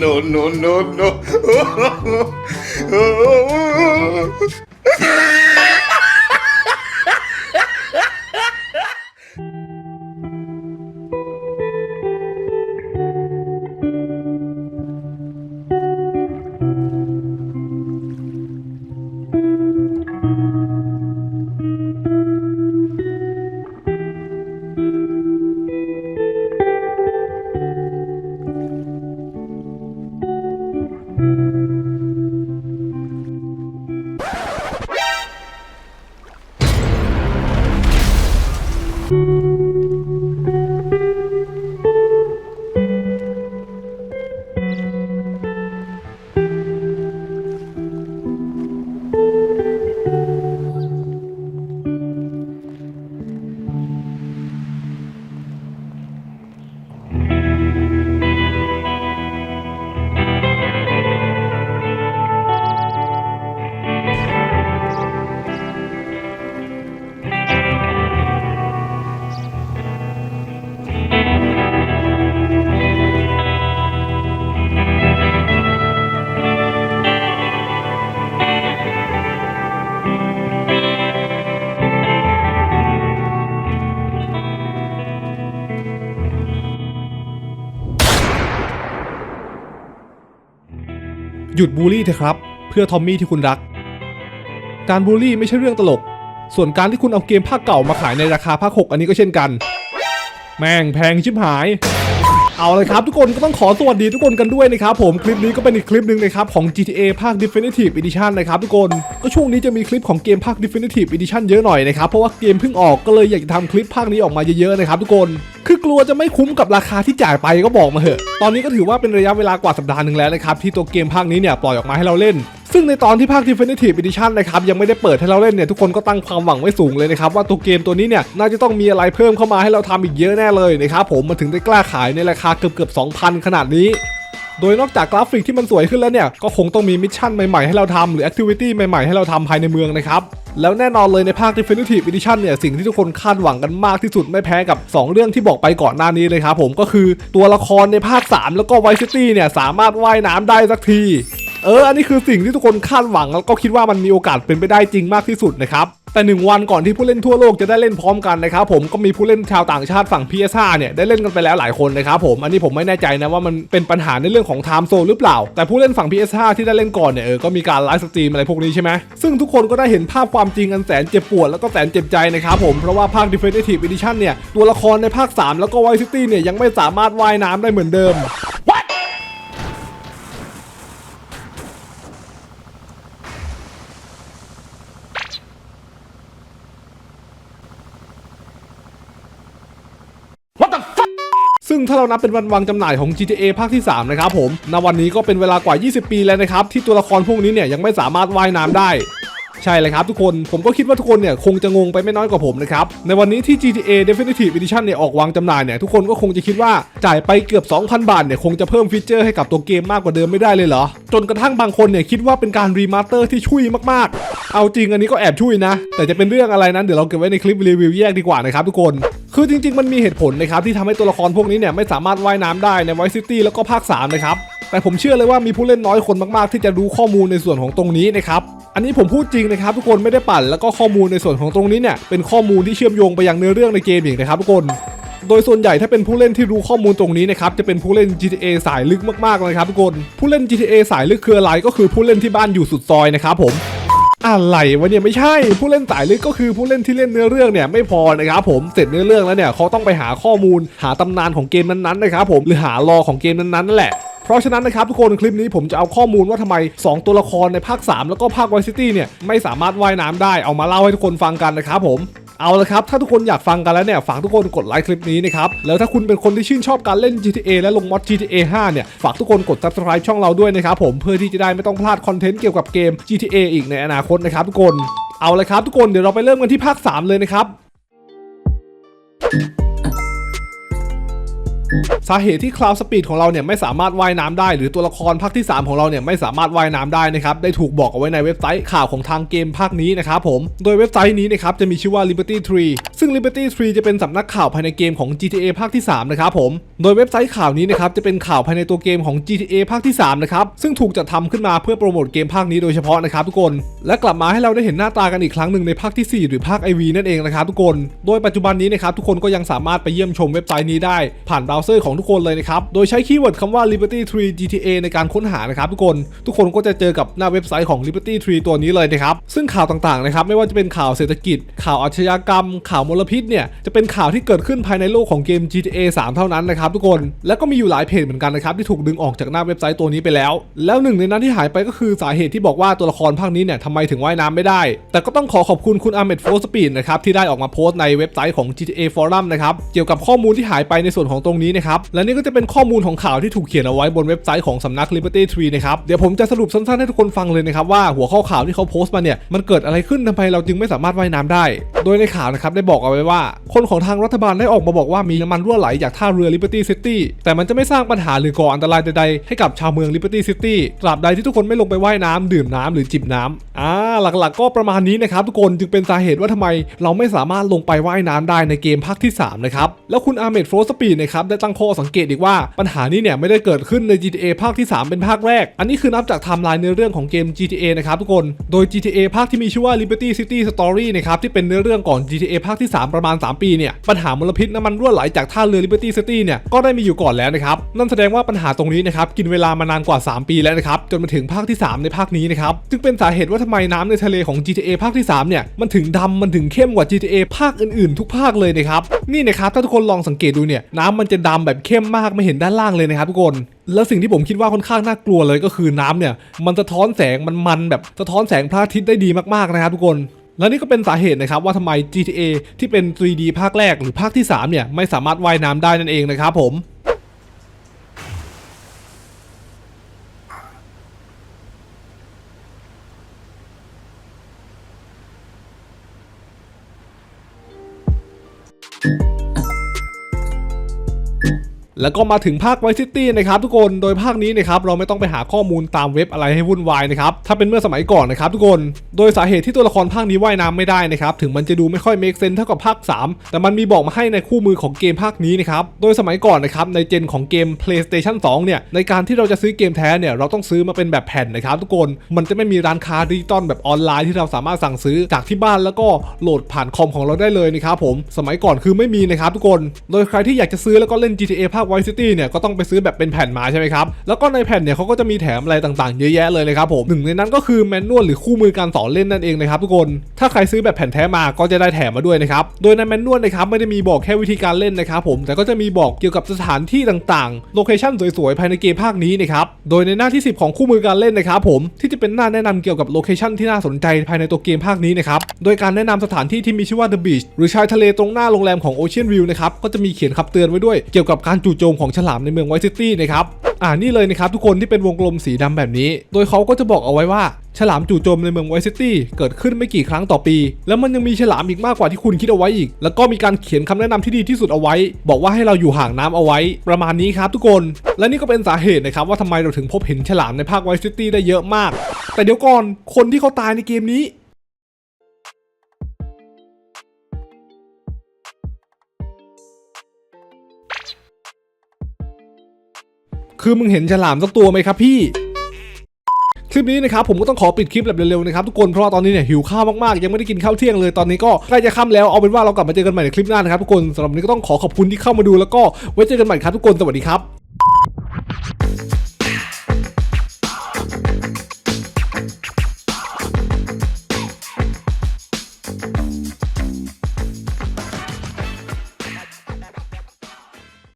no, no, no, no. หยุดบูลลี่เถอะครับ เพื่อทอมมี่ที่คุณรัก การบูลลี่ไม่ใช่เรื่องตลก ส่วนการที่คุณเอาเกมภาคเก่ามาขายในราคาภาค 6 อันนี้ก็เช่นกัน แม่งแพงชิบหาย เอาเลยครับทุกคนก็ต้องขอสวัสดีทุกคนกันด้วยนะครับผมคลิปนี้ก็เป็นอีกคลิปหนึ่งนะครับของ GTA ภาค Definitive Edition นะครับทุกคนก็ช่วงนี้จะมีคลิปของเกมภาค Definitive Edition เยอะหน่อยนะครับเพราะว่าเกมเพิ่งออกก็เลยอยากจะทำคลิปภาคนี้ออกมาเยอะๆนะครับทุกคน ลัวจะไม่คุ้มกับราคาที่จ่ายไปก็บอกมาเถอะ ตอนนี้ก็ถือว่าเป็นระยะเวลากว่าสัปดาห์หนึ่งแล้วนะครับที่ตัวเกมภาคนี้เนี่ยปล่อยออกมาให้เราเล่นซึ่งในตอนที่ภาค Definitive Edition นะครับยังไม่ได้เปิดให้เราเล่นเนี่ยทุกคนก็ตั้งความหวังไว้สูงเลยนะครับว่าตัวเกมตัวนี้เนี่ยน่าจะต้องมีอะไรเพิ่มเข้ามาให้เราทำอีกเยอะแน่เลยนะครับผมมาถึงได้กล้าขายในราคาเกือบเกือบ2,000 ขนาดนี้ โดยนอกจากกราฟิกที่มันสวยขึ้นแล้วเนี่ย ก็คงต้องมีมิชชั่นใหม่ๆให้เราทำหรือแอคทิวิตี้ใหม่ๆให้เราทำภายในเมืองนะครับ แล้วแน่นอนเลยในภาค Definitive Edition เนี่ย สิ่งที่ทุกคนคาดหวังกันมากที่สุดไม่แพ้กับ 2 เรื่องที่บอกไปก่อนหน้านี้เลยครับผมก็คือตัวละครในภาค 3 แล้วก็ Vice City เนี่ยสามารถว่ายน้ำได้สักที เอออันนี้คือสิ่งที่ทุกคนคาดหวังแล้วก็คิดว่ามันมีโอกาสเป็นไปได้จริงมากที่สุดนะครับแต่หนึ่งวันก่อนที่ผู้เล่นทั่วโลกจะได้เล่นพร้อมกันนะครับผมก็มีผู้เล่นชาวต่างชาติฝั่ง PS5 เนี่ยได้เล่นกันไปแล้วหลายคนนะครับผมอันนี้ผมไม่แน่ใจนะว่ามันเป็นปัญหาในเรื่องของ time zone หรือเปล่า แต่ผู้เล่นฝั่ง PS5 ที่ได้เล่นก่อนเนี่ยเออก็มีการไลฟ์สตรีมอะไรพวกนี้ใช่ไหมซึ่งทุกคนก็ได้เห็นภาพความจริงอันแสนเจ็บปวดแล้วก็แสนเจ็บใจนะครับผมเพราะว่าภาค Definitive Edition เนี่ยตัวละครในภาค 3 แล้วก็ Vice City เนี่ยยังไม่สามารถว่ายน้ำได้เหมือนเดิม ซึ่งถ้าเรานับเป็นวันวางจำหน่ายของ GTA ภาคที่ 3 นะครับผมณวันนี้ก็เป็นเวลากว่า 20 ปีแล้วนะครับ ที่ตัวละครพวกนี้เนี่ยยังไม่สามารถว่ายน้ำได้ ใช่เลยครับทุกคนผมก็คิดว่าทุกคนเนี่ยคงจะงงไปไม่น้อยกว่าผมนะครับ ในวันนี้ที่ GTA Definitive Edition เนี่ยออกวางจำหน่ายเนี่ยทุกคนก็คงจะคิดว่าจ่ายไปเกือบ 2,000 บาทเนี่ยคงจะเพิ่มฟีเจอร์ให้กับตัวเกมมากกว่าเดิมไม่ได้เลยเหรอ จนกระทั่งบางคนเนี่ยคิดว่าเป็นการรีมาสเตอร์ที่ช่วยมากๆ เอาจริงอันนี้ก็แอบช่วยนะ แต่จะเป็นเรื่องอะไรนั้นเดี๋ยวเราเก็บไว้ในคลิปรีวิวแยกดีกว่านะครับทุกคน คือจริงๆ มันมีเหตุผลนะครับที่ทำให้ตัวละครพวกนี้เนี่ยไม่สามารถว่ายน้ำได้ใน Vice City แล้วก็ภาค3นะครับแต่ผมเชื่อเลยว่ามีผู้เล่นน้อยคนมากๆ ที่จะรู้ข้อมูลในส่วนของตรงนี้นะครับอันนี้ผมพูดจริงนะครับทุกคนไม่ได้ปั่นแล้วก็ข้อมูลในส่วนของตรงนี้เนี่ยเป็นข้อมูลที่เชื่อมโยงไปยังเนื้อเรื่องในเกมอีกนะครับทุกคน โดยส่วนใหญ่ถ้าเป็นผู้เล่นที่รู้ข้อมูลตรงนี้นะครับจะเป็นผู้เล่น GTA สายลึกมากๆเลยครับทุกคนผู้เล่น GTA สายลึกคืออะไรก็คือผู้เล่นที่บ้านอยู่สุดซอยนะครับผม อะไรวะเนี่ยไม่ใช่ผู้เล่นสายลึกก็คือผู้เล่นที่เล่นเนื้อเรื่องเนี่ยไม่พอนะครับผมเสร็จเนื้อเรื่องแล้วเนี่ยเขาต้องไปหาข้อมูล หาตำนานของเกมนั้นๆนะครับผมหรือหารอของเกมนั้นๆนั่นแหละเพราะฉะนั้นนะครับทุกคนคลิปนี้ผมจะเอาข้อมูลว่าทำไม 2 ตัวละครในภาค 3 แล้วก็ภาคไวซิตี้เนี่ย ไม่สามารถว่ายน้ำได้เอามาเล่าให้ทุกคนฟังกันนะครับผม เอาละครับ ถ้าทุกคนอยากฟังกันแล้วเนี่ยฝากทุกคนกดไลค์คลิปนี้นะครับ แล้วถ้าคุณเป็นคนที่ชื่นชอบการเล่น GTA และลงมอด GTA 5 เนี่ย ฝากทุกคนกด subscribe ช่องเราด้วยนะครับผมเพื่อที่จะได้ไม่ต้องพลาดคอนเทนต์เกี่ยวกับเกม GTA อีกในอนาคตนะครับทุกคนเอาละครับทุกคนเดี๋ยวเราไปเริ่มกันที่ภาค 3 เลยนะครับ สาเหตุที่คลาวสปีดของเราเนี่ยไม่สามารถว่ายน้ำได้ หรือตัวละครภาคที่ 3 ของเราเนี่ยไม่สามารถว่ายน้ำได้นะครับได้ถูกบอกเอาไว้ในเว็บไซต์ข่าวของทางเกมภาคนี้นะครับผมโดยเว็บไซต์นี้นะครับจะมีชื่อว่า Liberty Tree ซึ่ง Liberty Tree จะเป็นสำนักข่าวภายในเกมของ GTA ภาคที่3นะครับผมโดยเว็บไซต์ข่าวนี้นะครับจะเป็นข่าวภายในตัวเกมของ GTA ภาคที่3นะครับซึ่งถูกจัดทำขึ้นมาเพื่อโปรโมทเกมภาคนี้โดยเฉพาะนะครับทุกคนและกลับมาให้เราได้เห็นหน้าตากันอีกครั้งหนึ่งในภาคที่ 4 หรือภาค IV นั่นเองนะครับทุกคน โดยปัจจุบันนี้นะครับทุกคนก็ยังสามารถไปเยี่ยมชมเว็บไซต์นี้ได้ผ่านเบราว์เซอร์ของทุกคนเลยนะครับ โดยใช้คีย์เวิร์ดคำว่า Liberty Tree GTA ในการค้นหานะครับทุกคน ทุกคนก็จะเจอกับหน้าเว็บไซต์ของ Liberty Tree ตัวนี้เลยนะครับ ซึ่งข่าวต่างๆนะครับไม่ว่าจะเป็นข่าวเศรษฐกิจ ข่าวอาชญากรรม ข่าวมลพิษเนี่ยจะเป็นข่าวที่เกิดขึ้นภายในโลกของเกม GTA 3 เท่านั้นนะครับทุกคน แล้วก็มีอยู่หลายเพจเหมือนกันนะครับที่ถูกดึงออกจากหน้าเว็บไซต์ตัวนี้ไปแล้ว แล้วหนึ่งในนั้นที่หายไปก็คือสาเหตุที่บอกว่าตัวละครภาคนี้เนี่ยทำไมถึงว่ายน้ำไม่ได้ แต่ก็ต้องขอขอบคุณคุณอาเมดโฟสปีดนะครับที่ได้ออกมาโพสต์ในเว็บไซต์ของ GTA Forum นะครับเกี่ยวกับข้อมูลที่หายไปในส่วนของตรงนี้นะครับและนี่ก็จะเป็นข้อมูลของข่าวที่ถูกเขียนเอาไว้บนเว็บไซต์ของสำนัก Liberty Tree นะครับ เดี๋ยวผมจะสรุปสั้นๆให้ทุกคนฟังเลยนะครับว่าหัวข้อข่าวที่เขาโพสต์มาเนี่ยมันเกิดอะไรขึ้นทำไมเราจึงไม่สามารถว่ายน้ำได้ โดยในข่าวนะครับได้บอกเอาไว้ว่า คนของทางรัฐบาลได้ออกมาบอกว่ามีน้ำมันรั่วไหลจากท่าเรือ Liberty City แต่มันจะไม่สร้างปัญหาหรือก่ออันตรายใดๆให้กับชาวเมือง Liberty City ตราบใดที่ทุกคนไม่ลงไปว่ายน้ำดื่มน้ำหรือจิบน้ำอ่าหลักๆ ก็ประมาณนี้นะครับทุกคนจึงเป็นสาเหตุว่าทำไมเราไม่สามารถลงไปว่ายน้ำได้ในเกมภาคที่3นะครับแล้วคุณอาเมดโฟสปีดนะครับได้ตั้งข้อสังเกตอีกว่าปัญหานี้เนี่ยไม่ได้เกิดขึ้นใน GTA ภาคที่ 3 เป็นภาคแรก อันนี้คือนับจากไทม์ไลน์เนื้อเรื่องของเกม GTA นะครับทุกคน โดย GTA ภาคที่มีชื่อว่า Liberty City Story นะครับที่เป็นเนื้อเรื่องก่อน GTA ภาคที่ 3 ประมาณ 3 ปีเนี่ยปัญหามลพิษน้ำมันรั่วไหลจากท่าเรือ Liberty City เนี่ยก็ได้มีอยู่ก่อนแล้วนะครับนั่นแสดงว่าปัญหาตรงนี้นะครับกินเวลามานานกว่า 3 ปีแล้วนะครับจนมาถึงภาคที่ 3 ในภาคนี้นะครับจึงเป็นสาเหตุว่าทำไมน้ำในทะเลของ GTA ภาคที่3เนี่ยมันถึงดำมันถึงเข้มกว่า GTA ภาคอื่นๆ ทุกภาคเลยนะครับนี่นะครับถ้าทุกคนลองสังเกตดูเนี่ยน้ำมันจะดำแบบเข้มมากไม่เห็นด้านล่างเลยนะครับทุกคน แล้วสิ่งที่ผมคิดว่าค่อนข้างน่ากลัวเลยก็คือน้ำเนี่ย มันสะท้อนแสงมันมันแบบสะท้อนแสงพระอาทิตย์ได้ดีมากๆนะครับทุกคนและนี่ก็เป็นสาเหตุนะครับว่าทำไม GTA ที่เป็น 3D ภาคแรกหรือภาคที่ 3 เนี่ย ไม่สามารถว่ายน้ำได้นั่นเองนะครับผม แล้วก็มาถึงภาคไวซิตี้นะครับทุกคนโดยภาคนี้นะครับเราไม่ต้องไปหาข้อมูลตามเว็บอะไรให้วุ่นวายนะครับถ้าเป็นเมื่อสมัยก่อนนะครับทุกคนโดยสาเหตุที่ตัวละครภาคนี้ว่ายน้ำไม่ได้นะครับถึงมันจะดูไม่ค่อยเมคเซนเท่ากับภาค 3 แต่มันมีบอกมาให้ในคู่มือของเกมภาคนี้นะครับโดยสมัยก่อนนะครับในเจนของเกม PlayStation 2 เนี่ยในการที่เราจะซื้อเกมแท้เนี่ยเราต้องซื้อมาเป็นแบบแผ่นนะครับทุกคนมันจะไม่มีร้านค้าดิจิตอลแบบออนไลน์ที่เราสามารถสั่งซื้อจากที่บ้านแล้วก็โหลดผ่านคอมของเราได้เลยนะครับผมสมัยก่อนคือไม่มีนะครับทุกคน โดยใครที่อยากจะซื้อแล้วก็เล่น GTA ภาค Vice City เนี่ยก็ต้องไปซื้อแบบเป็นแผ่นมาใช่ไหมครับ แล้วก็ในแผ่นเนี่ยเขาก็จะมีแถมอะไรต่างๆ เยอะแยะเลยนะครับผมหนึ่งในนั้นก็คือแมนนวลหรือคู่มือการสอนเล่นนั่นเองนะครับทุกคน ถ้าใครซื้อแบบแผ่นแท้มาก็จะได้แถมมาด้วยนะครับ โดยในแมนนวลนะครับไม่ได้มีบอกแค่วิธีการเล่นนะครับผม แต่ก็จะมีบอกเกี่ยวกับสถานที่ต่างๆ โลเคชั่นสวยๆภายในเกมภาคนี้นะครับ โดยในหน้าที่ 10 ของคู่มือการเล่นนะครับผม ที่จะเป็นหน้าแนะนำเกี่ยวกับโลเคชั่นที่น่าสนใจภายในตัวเกมภาคนี้นะครับ โดยการแนะนำสถานที่ที่มีชื่อว่า The Beach หรือชายทะเลตรงหน้าโรงแรมของ Ocean View นะครับ ก็จะมีเขียนคำเตือนไว้ด้วยเกี่ยวกับการจู่โจมของฉลามในเมืองไวซิตี้นะครับอ่านี่เลยนะครับทุกคนที่เป็นวงกลมสีดำแบบนี้ โดยเขาก็จะบอกเอาไว้ว่า ฉลามจู่โจมในเมืองไวซิตี้เกิดขึ้นไม่กี่ครั้งต่อปี แล้วมันยังมีฉลามอีกมากกว่าที่คุณคิดเอาไว้อีก แล้วก็มีการเขียนคำแนะนำที่ดีที่สุดเอาไว้ บอกว่าให้เราอยู่ห่างน้ำเอาไว้ ประมาณนี้ครับทุกคน และนี่ก็เป็นสาเหตุนะครับว่าทำไมเราถึงพบเห็นฉลามในภาคไวซิตี้ได้เยอะมาก แต่เดี๋ยวก่อนคนที่เขาตายในเกมนี้ คือมึงเห็นฉลามสักตัวไหมครับพี่คลิปนี้นะครับผมก็ต้องขอปิดคลิปแบบเร็วๆนะครับทุกคนเพราะว่าตอนนี้เนี่ยหิวข้าวมากๆยังไม่ได้กินข้าวเที่ยงเลยตอนนี้ก็ใกล้จะค่ำแล้วเอาเป็นว่าเรากลับมาเจอกันใหม่ในคลิปหน้านะครับทุกคนสำหรับวันนี้ก็ต้องขอขอบคุณที่เข้ามาดูแล้วก็ไว้เจอกันใหม่ครับทุกคนสวัสดีครับ